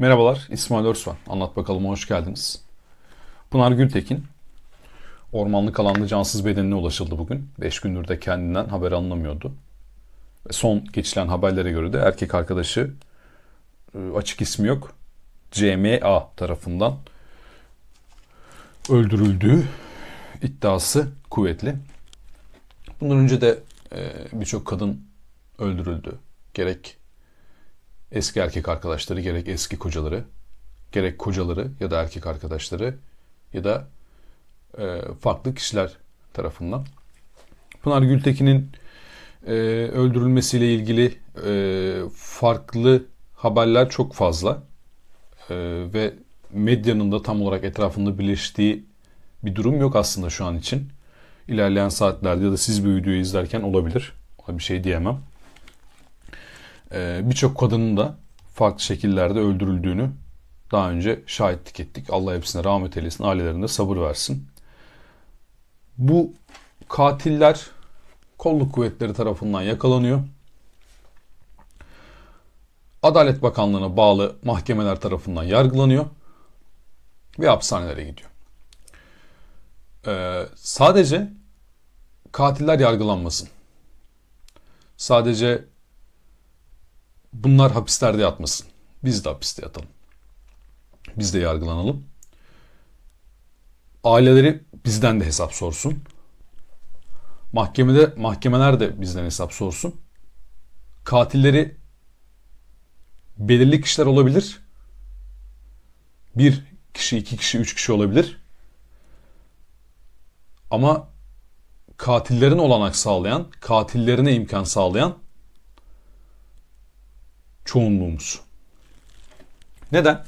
Merhabalar, İsmail Örsvan. Anlat bakalım, hoş geldiniz. Pınar Gültekin, ormanlık alanda cansız bedenine ulaşıldı bugün. 5 gündür de kendinden haber alınamıyordu. Son geçilen haberlere göre de erkek arkadaşı, e, açık ismi yok, CMA tarafından öldürüldüğü iddiası kuvvetli. Bundan önce de e, birçok kadın öldürüldü. Gerek eski erkek arkadaşları, gerek eski kocaları, gerek kocaları ya da erkek arkadaşları ya da e, farklı kişiler tarafından. Pınar Gültekin'in e, öldürülmesiyle ilgili e, farklı haberler çok fazla E, ve medyanın da tam olarak etrafında birleştiği bir durum yok aslında şu an için. İlerleyen saatlerde ya da siz bu videoyu izlerken olabilir. Ona bir şey diyemem. Ee, Birçok kadının da farklı şekillerde öldürüldüğünü daha önce şahitlik ettik. Allah hepsine rahmet eylesin, ailelerine sabır versin. Bu katiller kolluk kuvvetleri tarafından yakalanıyor. Adalet Bakanlığı'na bağlı mahkemeler tarafından yargılanıyor ve hapishanelere gidiyor. Ee, sadece katiller yargılanmasın. Sadece bunlar hapislerde yatmasın. Biz de hapiste yatalım. Biz de yargılanalım. Aileleri bizden de hesap sorsun. Mahkemede mahkemeler de bizden hesap sorsun. Katilleri belirli kişiler olabilir. Bir kişi, iki kişi, üç kişi olabilir. Ama katillerin olanak sağlayan, katillerine imkan sağlayan çoğunluğumuz. Neden?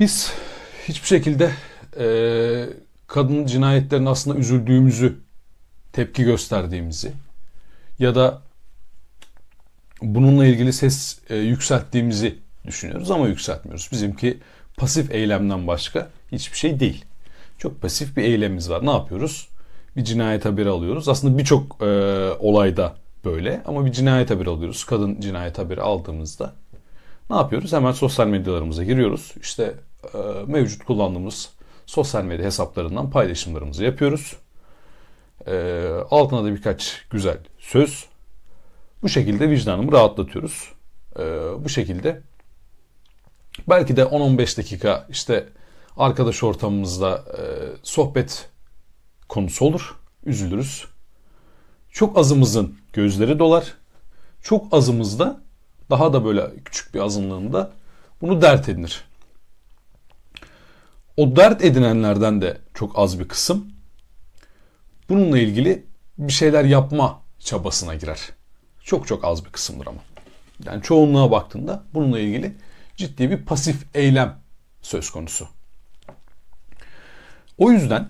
Biz hiçbir şekilde e, kadın cinayetlerine aslında üzüldüğümüzü, tepki gösterdiğimizi ya da bununla ilgili ses e, yükselttiğimizi düşünüyoruz ama yükseltmiyoruz. Bizimki pasif eylemden başka hiçbir şey değil. Çok pasif bir eylemimiz var. Ne yapıyoruz? Bir cinayet haberi alıyoruz. Aslında birçok e, olayda böyle ama bir cinayet haberi alıyoruz. Kadın cinayet haberi aldığımızda ne yapıyoruz? Hemen sosyal medyalarımıza giriyoruz. İşte e, mevcut kullandığımız sosyal medya hesaplarından paylaşımlarımızı yapıyoruz. E, altına da birkaç güzel söz. Bu şekilde vicdanımı rahatlatıyoruz. E, bu şekilde belki de 10-15 dakika işte arkadaş ortamımızda e, sohbet konusu olur. Üzülürüz. Çok azımızın gözleri dolar. Çok azımızda daha da böyle küçük bir azınlığında bunu dert edinir. O dert edinenlerden de çok az bir kısım bununla ilgili bir şeyler yapma çabasına girer. Çok çok az bir kısımdır ama. Yani çoğunluğa baktığında bununla ilgili ciddi bir pasif eylem söz konusu. O yüzden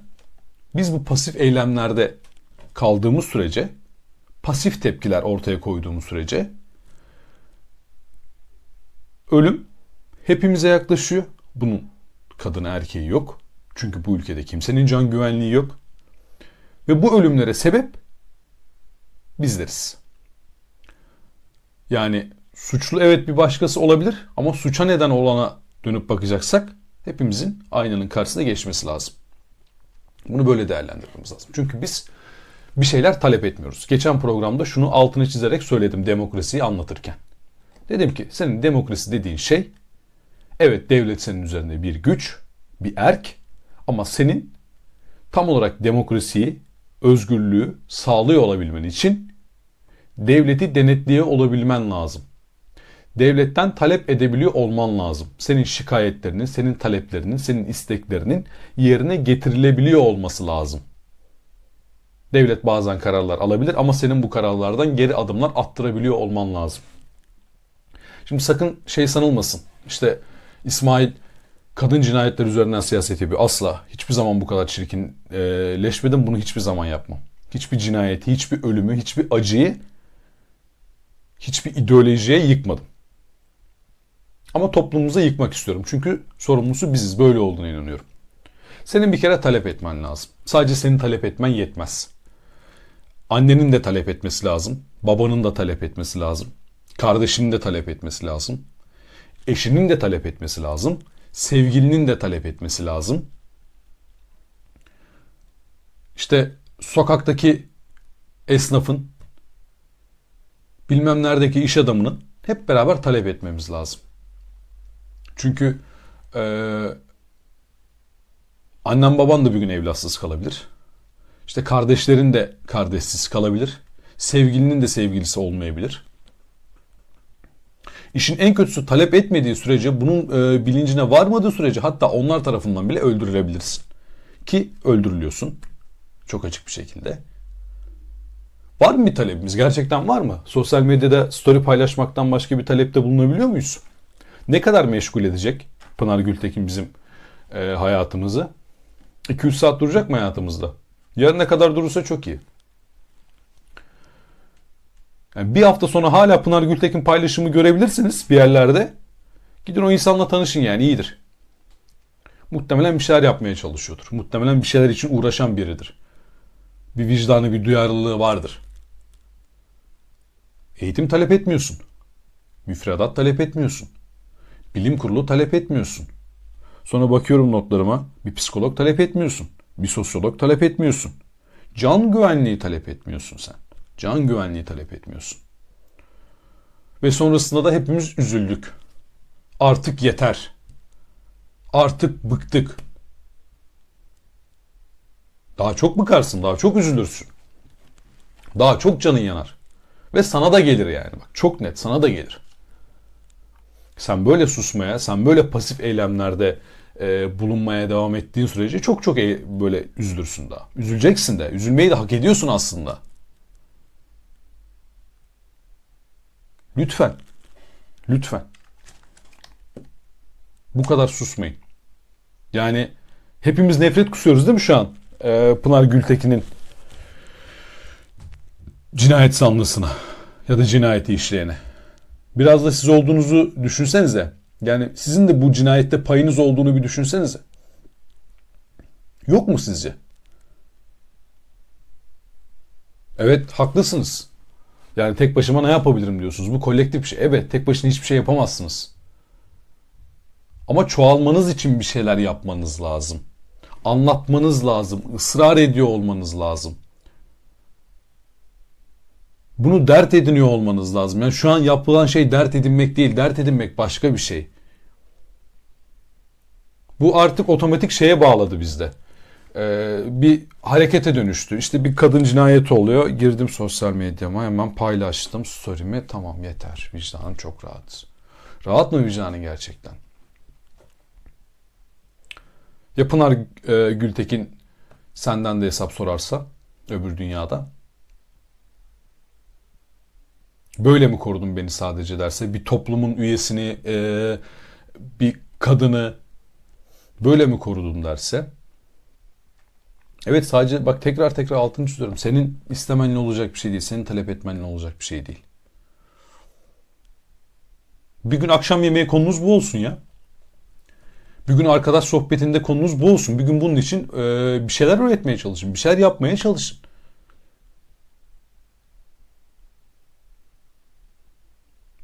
biz bu pasif eylemlerde kaldığımız sürece, pasif tepkiler ortaya koyduğumuz sürece ölüm hepimize yaklaşıyor. Bunun kadını erkeği yok. Çünkü bu ülkede kimsenin can güvenliği yok. Ve bu ölümlere sebep bizleriz. Yani suçlu evet bir başkası olabilir ama suça neden olana dönüp bakacaksak hepimizin aynanın karşısına geçmesi lazım. Bunu böyle değerlendirmemiz lazım. Çünkü biz bir şeyler talep etmiyoruz. Geçen programda şunu altını çizerek söyledim demokrasiyi anlatırken. Dedim ki senin demokrasi dediğin şey evet devlet senin üzerinde bir güç, bir erk ama senin tam olarak demokrasiyi, özgürlüğü sağlıyor olabilmen için devleti denetliyor olabilmen lazım. Devletten talep edebiliyor olman lazım. Senin şikayetlerinin, senin taleplerinin, senin isteklerinin yerine getirilebiliyor olması lazım. Devlet bazen kararlar alabilir ama senin bu kararlardan geri adımlar attırabiliyor olman lazım. Şimdi sakın şey sanılmasın. İşte İsmail kadın cinayetleri üzerinden siyaset yapıyor. Asla. Hiçbir zaman bu kadar çirkinleşmedim. Bunu hiçbir zaman yapmam. Hiçbir cinayeti, hiçbir ölümü, hiçbir acıyı, hiçbir ideolojiye yıkmadım. Ama toplumumuza yıkmak istiyorum. Çünkü sorumlusu biziz. Böyle olduğuna inanıyorum. Senin bir kere talep etmen lazım. Sadece senin talep etmen yetmez. Annenin de talep etmesi lazım. Babanın da talep etmesi lazım. Kardeşinin de talep etmesi lazım. eşinin de talep etmesi lazım. Sevgilinin de talep etmesi lazım. İşte sokaktaki esnafın, bilmem neredeki iş adamının hep beraber talep etmemiz lazım. Çünkü e, annem baban da bir gün evlatsız kalabilir. İşte kardeşlerin de kardeşsiz kalabilir. Sevgilinin de sevgilisi olmayabilir. İşin en kötüsü talep etmediği sürece bunun e, bilincine varmadığı sürece hatta onlar tarafından bile öldürülebilirsin. Ki öldürülüyorsun. Çok açık bir şekilde. Var mı bir talebimiz? Gerçekten var mı? Sosyal medyada story paylaşmaktan başka bir talepte bulunabiliyor muyuz? Ne kadar meşgul edecek Pınar Gültekin bizim e, hayatımızı? 2-3 saat duracak mı hayatımızda? Yarına kadar durursa çok iyi. Yani bir hafta sonra hala Pınar Gültekin paylaşımı görebilirsiniz bir yerlerde. Gidin o insanla tanışın yani iyidir. Muhtemelen bir şeyler yapmaya çalışıyordur. Muhtemelen bir şeyler için uğraşan biridir. Bir vicdanı, bir duyarlılığı vardır. Eğitim talep etmiyorsun. Müfredat talep etmiyorsun. Bilim kurulu talep etmiyorsun. Sonra bakıyorum notlarıma bir psikolog talep etmiyorsun. Bir sosyolog talep etmiyorsun. Can güvenliği talep etmiyorsun sen. Can güvenliği talep etmiyorsun. Ve sonrasında da hepimiz üzüldük. Artık yeter. Artık bıktık. Daha çok bıkarsın, daha çok üzülürsün. Daha çok canın yanar. Ve sana da gelir yani. Bak çok net sana da gelir. Sen böyle susmaya, sen böyle pasif eylemlerde e, bulunmaya devam ettiğin sürece çok çok e, böyle üzülürsün daha. Üzüleceksin de. Üzülmeyi de hak ediyorsun aslında. Lütfen. Lütfen. Bu kadar susmayın. Yani hepimiz nefret kusuyoruz değil mi şu an? Ee, Pınar Gültekin'in cinayet sanlısına ya da cinayeti işleyene. Biraz da siz olduğunuzu düşünsenize. Yani sizin de bu cinayette payınız olduğunu bir düşünsenize. Yok mu sizce? Evet haklısınız. Yani tek başıma ne yapabilirim diyorsunuz. Bu kolektif bir şey. Evet tek başına hiçbir şey yapamazsınız. Ama çoğalmanız için bir şeyler yapmanız lazım. Anlatmanız lazım. ısrar ediyor olmanız lazım. Bunu dert ediniyor olmanız lazım. Yani şu an yapılan şey dert edinmek değil. Dert edinmek başka bir şey. Bu artık otomatik şeye bağladı bizde. Ee, bir harekete dönüştü. İşte bir kadın cinayeti oluyor. Girdim sosyal medyama hemen paylaştım story'mi. Tamam yeter. Vicdanım çok rahat. Rahat mı vicdanın gerçekten? Ya Pınar e, Gültekin senden de hesap sorarsa öbür dünyada. Böyle mi korudun beni sadece derse bir toplumun üyesini e, bir kadını böyle mi korudun derse Evet sadece bak tekrar tekrar altını çiziyorum. Senin istemenle olacak bir şey değil. Senin talep etmenle olacak bir şey değil. Bir gün akşam yemeği konunuz bu olsun ya. Bir gün arkadaş sohbetinde konunuz bu olsun. Bir gün bunun için e, bir şeyler öğretmeye çalışın. Bir şeyler yapmaya çalışın.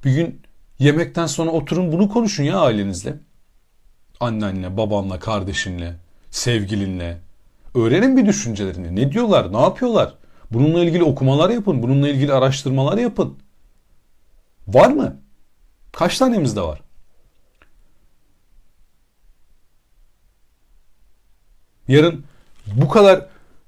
Bir gün yemekten sonra oturun bunu konuşun ya ailenizle. Annenle, babanla, kardeşinle, sevgilinle. Öğrenin bir düşüncelerini. Ne diyorlar? Ne yapıyorlar? Bununla ilgili okumalar yapın. Bununla ilgili araştırmalar yapın. Var mı? Kaç tanemizde var? Yarın bu kadar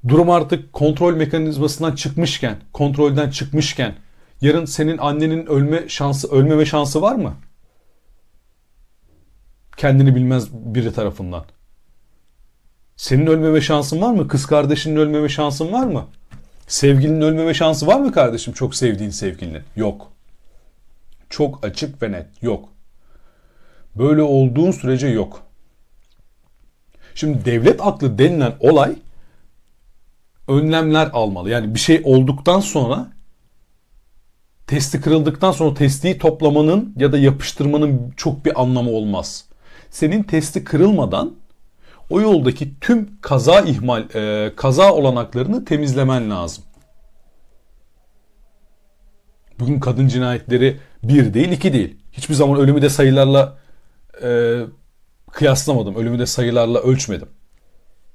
durum artık kontrol mekanizmasından çıkmışken, kontrolden çıkmışken yarın senin annenin ölme şansı, ölmeme şansı var mı? Kendini bilmez biri tarafından. Senin ölmeme şansın var mı? Kız kardeşinin ölmeme şansın var mı? Sevgilinin ölmeme şansı var mı kardeşim? Çok sevdiğin sevgilinin. Yok. Çok açık ve net. Yok. Böyle olduğun sürece yok. Şimdi devlet aklı denilen olay önlemler almalı. Yani bir şey olduktan sonra testi kırıldıktan sonra testiyi toplamanın ya da yapıştırmanın çok bir anlamı olmaz. Senin testi kırılmadan o yoldaki tüm kaza ihmal e, kaza olanaklarını temizlemen lazım. Bugün kadın cinayetleri bir değil iki değil. Hiçbir zaman ölümü de sayılarla e, kıyaslamadım. Ölümü de sayılarla ölçmedim.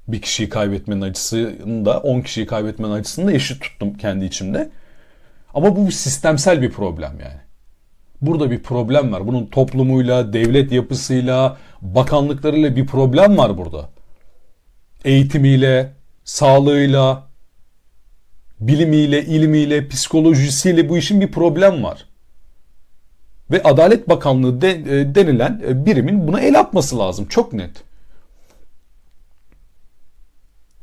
Bir kişiyi kaybetmenin acısını da 10 kişiyi kaybetmenin acısını da eşit tuttum kendi içimde. Ama bu sistemsel bir problem yani. Burada bir problem var. Bunun toplumuyla, devlet yapısıyla, bakanlıklarıyla bir problem var burada. Eğitimiyle, sağlığıyla, bilimiyle, ilmiyle, psikolojisiyle bu işin bir problem var. Ve Adalet Bakanlığı de, e, denilen e, birimin buna el atması lazım. Çok net.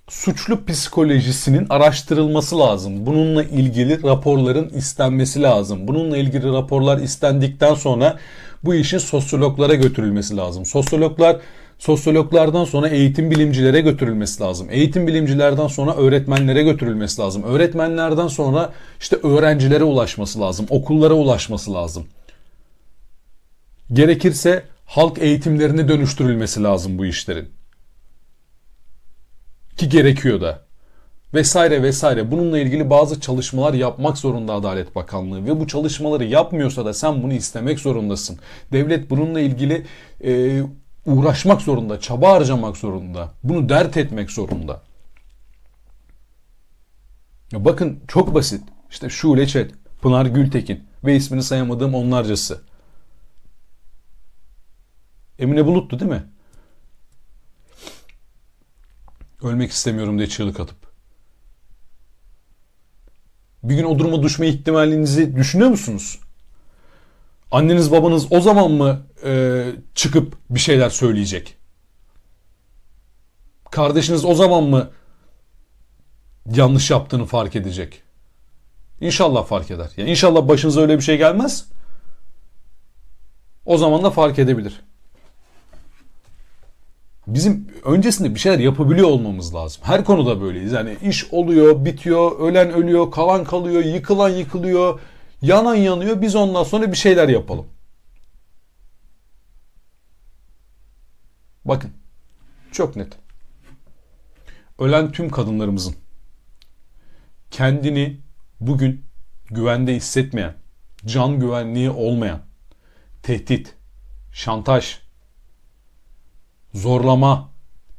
Suçlu psikolojisinin araştırılması lazım. Bununla ilgili raporların istenmesi lazım. Bununla ilgili raporlar istendikten sonra bu işin sosyologlara götürülmesi lazım. Sosyologlar Sosyologlardan sonra eğitim bilimcilere götürülmesi lazım. Eğitim bilimcilerden sonra öğretmenlere götürülmesi lazım. Öğretmenlerden sonra işte öğrencilere ulaşması lazım. Okullara ulaşması lazım. Gerekirse halk eğitimlerine dönüştürülmesi lazım bu işlerin. Ki gerekiyor da. Vesaire vesaire. Bununla ilgili bazı çalışmalar yapmak zorunda Adalet Bakanlığı ve bu çalışmaları yapmıyorsa da sen bunu istemek zorundasın. Devlet bununla ilgili e, uğraşmak zorunda, çaba harcamak zorunda. Bunu dert etmek zorunda. Ya bakın çok basit. İşte Şule Çet, Pınar Gültekin ve ismini sayamadığım onlarcası. Emine Bulut'tu değil mi? Ölmek istemiyorum diye çığlık atıp. Bir gün o duruma düşme ihtimalinizi düşünüyor musunuz? Anneniz babanız o zaman mı e, çıkıp bir şeyler söyleyecek? Kardeşiniz o zaman mı yanlış yaptığını fark edecek? İnşallah fark eder. Yani inşallah başınıza öyle bir şey gelmez. O zaman da fark edebilir. Bizim öncesinde bir şeyler yapabiliyor olmamız lazım. Her konuda böyleyiz. Yani iş oluyor, bitiyor, ölen ölüyor, kalan kalıyor, yıkılan yıkılıyor, yanan yanıyor. Biz ondan sonra bir şeyler yapalım. Bakın. Çok net. Ölen tüm kadınlarımızın kendini bugün güvende hissetmeyen, can güvenliği olmayan, tehdit, şantaj, zorlama,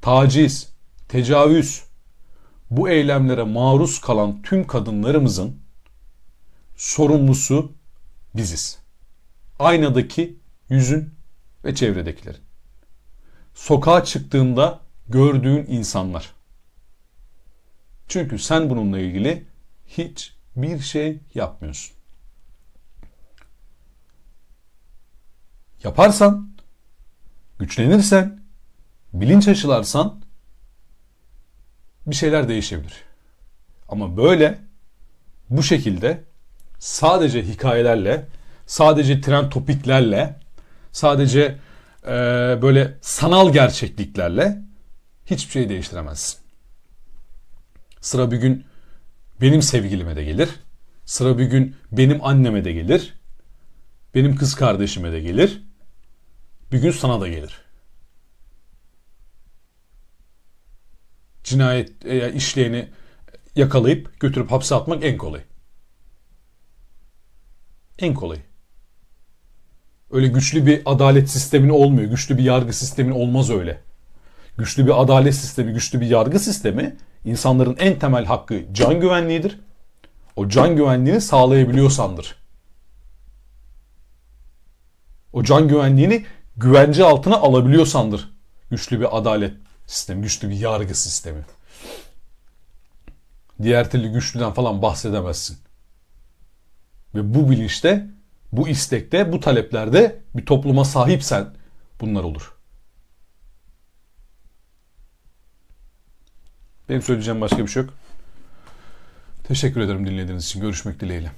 taciz, tecavüz bu eylemlere maruz kalan tüm kadınlarımızın sorumlusu biziz. Aynadaki yüzün ve çevredekilerin. Sokağa çıktığında gördüğün insanlar. Çünkü sen bununla ilgili hiçbir şey yapmıyorsun. Yaparsan, güçlenirsen, bilinç aşılarsan bir şeyler değişebilir. Ama böyle bu şekilde sadece hikayelerle, sadece trend topiklerle, sadece e, böyle sanal gerçekliklerle hiçbir şey değiştiremezsin. Sıra bir gün benim sevgilime de gelir. Sıra bir gün benim anneme de gelir. Benim kız kardeşime de gelir. Bir gün sana da gelir. Cinayet e, işleyeni yakalayıp götürüp hapse atmak en kolay. En kolay. Öyle güçlü bir adalet sistemin olmuyor. Güçlü bir yargı sistemin olmaz öyle. Güçlü bir adalet sistemi, güçlü bir yargı sistemi insanların en temel hakkı can güvenliğidir. O can güvenliğini sağlayabiliyorsandır. O can güvenliğini güvence altına alabiliyorsandır. Güçlü bir adalet sistemi, güçlü bir yargı sistemi. Diğer türlü güçlüden falan bahsedemezsin. Ve bu bilinçte, bu istekte, bu taleplerde bir topluma sahipsen bunlar olur. Benim söyleyeceğim başka bir şey yok. Teşekkür ederim dinlediğiniz için. Görüşmek dileğiyle.